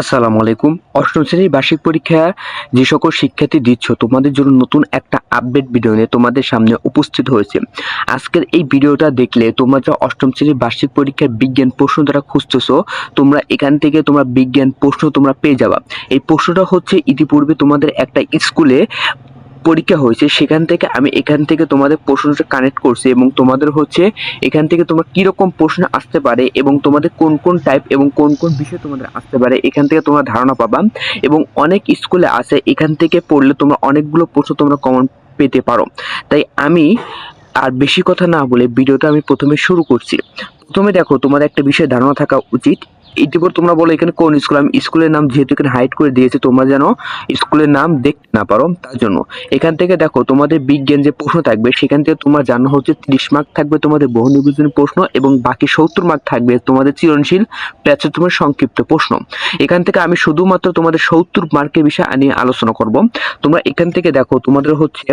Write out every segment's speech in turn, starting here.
আসসালামু আলাইকুম। অষ্টম শ্রেণির বার্ষিক পরীক্ষা যে সকল শিক্ষার্থী দিচ্ছ, তোমাদের জন্য নতুন একটা আপডেট ভিডিও নিয়ে তোমাদের সামনে উপস্থিত হয়েছে। আজকের এই ভিডিওটা দেখলে তোমরা যা অষ্টম শ্রেণির বার্ষিক পরীক্ষার বিজ্ঞান প্রশ্ন দ্বারা খুঁজতেছো, তোমরা এখান থেকে তোমরা বিজ্ঞান প্রশ্ন তোমরা পেয়ে যাবা। এই প্রশ্নটা হচ্ছে ইতিপূর্বে তোমাদের একটা স্কুলে পরীক্ষা হয়েছে, সেখান থেকে আমি এখান থেকে তোমাদের প্রশ্নটা কানেক্ট করছি এবং তোমাদের হচ্ছে এখান থেকে তোমার কীরকম প্রশ্ন আসতে পারে এবং তোমাদের কোন কোন টাইপ এবং কোন কোন বিষয় তোমাদের আসতে পারে, এখান থেকে তোমরা ধারণা পাবা এবং অনেক স্কুলে আছে, এখান থেকে পড়লে তোমরা অনেকগুলো প্রশ্ন তোমরা কমন পেতে পারো। তাই আমি আর বেশি কথা না বলে ভিডিওটা আমি প্রথমে শুরু করছি। প্রথমে দেখো, তোমাদের একটা বিষয়ে ধারণা থাকা উচিত ইতিপর তোমরা বলো এখানে কোন স্কুল? আমি স্কুলের নাম যেহেতু এখানে হাইড করে দিয়েছে, তোমরা যেন স্কুলের নাম দেখতে না পারো, তার জন্য। এখান থেকে দেখো, তোমাদের বিজ্ঞান যে প্রশ্ন থাকবে, সেখান থেকে তোমার জানা হচ্ছে ত্রিশ মার্ক থাকবে তোমাদের বহু নির্বাচনী প্রশ্ন এবং বাকি সত্তর মার্ক থাকবে তোমাদের সৃজনশীল প্যাচে তোমার সংক্ষিপ্ত প্রশ্ন। এখান থেকে আমি শুধুমাত্র তোমাদের সত্তর মার্কের বিষয়ে নিয়ে আলোচনা করব। তোমরা এখান থেকে দেখো, তোমাদের হচ্ছে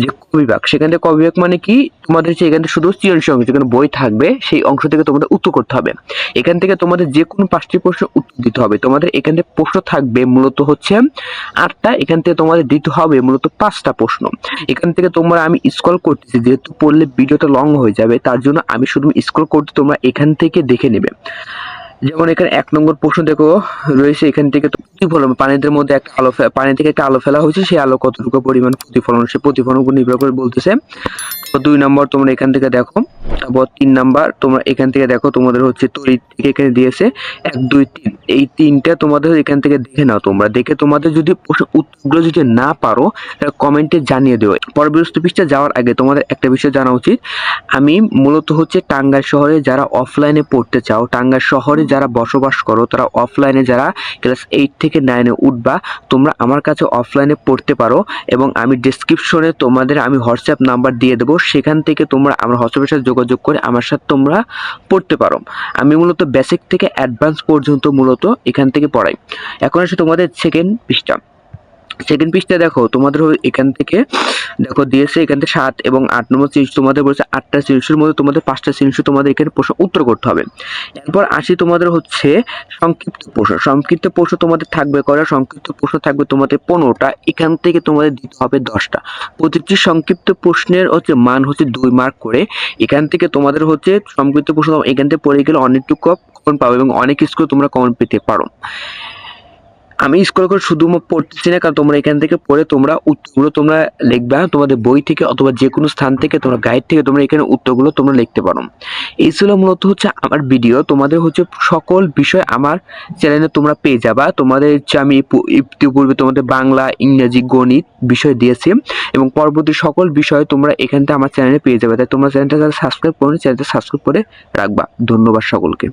যে কবিভাগ। সেখান থেকে কবিভাগ মানে কি? তোমাদের হচ্ছে এখান থেকে শুধু সৃজনশীল অংশ, যেখানে বই থাকবে, সেই অংশ থেকে তোমাদের উত্তর করতে হবে। এখান থেকে তোমাদের যে কোনো পাঁচটি প্রশ্নের উত্তর দিতে হবে। তোমাদের এখান প্রশ্ন থাকবে মূলত হচ্ছে আটটা, এখান থেকে তোমাদের দিতে হবে মূলত পাঁচটা প্রশ্ন। এখান থেকে তোমরা আমি স্ক্রল করতেছি, যেহেতু পড়লে ভিডিওটা লং হয়ে যাবে, তার জন্য আমি শুধু স্ক্রল করতে তোমরা এখান থেকে দেখে নেবে। যেমন এখানে এক নম্বর প্রশ্ন দেখো, রয়েছে এখান থেকে প্রতিফলন পানিদের মধ্যে একটা আলো পানি থেকে একটা আলো ফেলা হয়েছে, সেই আলো কতটুকু পরিমাণ প্রতিফলন সে প্রতিফলন উপর নির্ভর করে বলতেছে। তো দুই নম্বর তোমরা এখান থেকে দেখো, তারপর তিন নাম্বার তোমরা এখান থেকে দেখো, তোমাদের হচ্ছে তড়িৎ থেকে এখানে দিয়েছে, এক, দুই, তিন। এই তিনটা তোমাদের এখান থেকে দেখে নাও তোমরা, দেখে তোমাদের যদি উত্তরগুলো যদি না পারো, তাহলে কমেন্টে জানিয়ে দেবে পরবর্তী পৃষ্ঠা যাওয়ার আগে তোমাদের একটা বিষয় জানা উচিত, আমি মূলত হচ্ছে টাঙ্গাইল শহরে যারা অফলাইনে পড়তে চাও, টাঙ্গাইল শহরে যারা বসবাস করো, তারা অফলাইনে যারা ক্লাস এইট থেকে নাইনে উঠবা, তোমরা আমার কাছে অফলাইনে পড়তে পারো এবং আমি ডিসক্রিপশনে তোমাদের আমি হোয়াটসঅ্যাপ নাম্বার দিয়ে দেবো। সেখান থেকে তোমরা আমার হোয়াটসঅ্যাপের সাথে যোগাযোগ করে আমার সাথে তোমরা পড়তে পারো। আমি মূলত বেসিক থেকে অ্যাডভান্স পর্যন্ত মূলত এখান থেকে পড়াই। এখন আসে তোমাদের সেকেন্ড পৃষ্ঠা। সেকেন্ড পৃষ্ঠা দেখো, তোমাদের এখান থেকে, দেখো দিয়েছে এখান থেকে সাত এবং আট নম্বর সিরিজ তোমাদের বলেছে আটটা সিরিজের মধ্যে তোমাদের পাঁচটা সিরিজ তোমাদের এখানে প্রশ্ন উত্তর করতে হবে। এরপর আসি তোমাদের হচ্ছে সংক্ষিপ্ত প্রশ্ন। সংক্ষিপ্ত প্রশ্ন তোমাদের থাকবে করা সংক্ষিপ্ত প্রশ্ন থাকবে তোমাদের পনেরোটা, এখান থেকে তোমাদের দিতে হবে দশটা। প্রতিটি সংক্ষিপ্ত প্রশ্নের হচ্ছে মান হচ্ছে দুই মার্ক করে, এখান থেকে তোমাদের হচ্ছে সংক্ষিপ্ত প্রশ্ন এখান থেকে পড়ে গেলে অনেকটুকু কমন পাবে এবং অনেক স্কুল তোমরা কমন পেতে পারো। আমি স্কুল করে শুধু পড়তেছি না, কারণ তোমরা এখান থেকে পড়ে তোমরা উত্তরগুলো তোমরা লিখবা তোমাদের বই থেকে অথবা যে কোনো স্থান থেকে, তোমরা গাইড থেকে তোমরা এখানে উত্তরগুলো তোমরা লিখতে পারো। এই ছিল মূলত হচ্ছে আমার ভিডিও তোমাদের হচ্ছে সকল বিষয় আমার চ্যানেলে তোমরা পেয়ে যাবা। তোমাদের হচ্ছে আমি ইতিপূর্বে তোমাদের বাংলা, ইংরেজি, গণিত বিষয় দিয়েছি এবং পরবর্তী সকল বিষয় তোমরা এখান থেকে আমার চ্যানেলে পেয়ে যাবে। তাই তোমরা চ্যানেলটা সাবস্ক্রাইব করো চ্যানেলটা সাবস্ক্রাইব করে রাখবা। ধন্যবাদ সকলকে।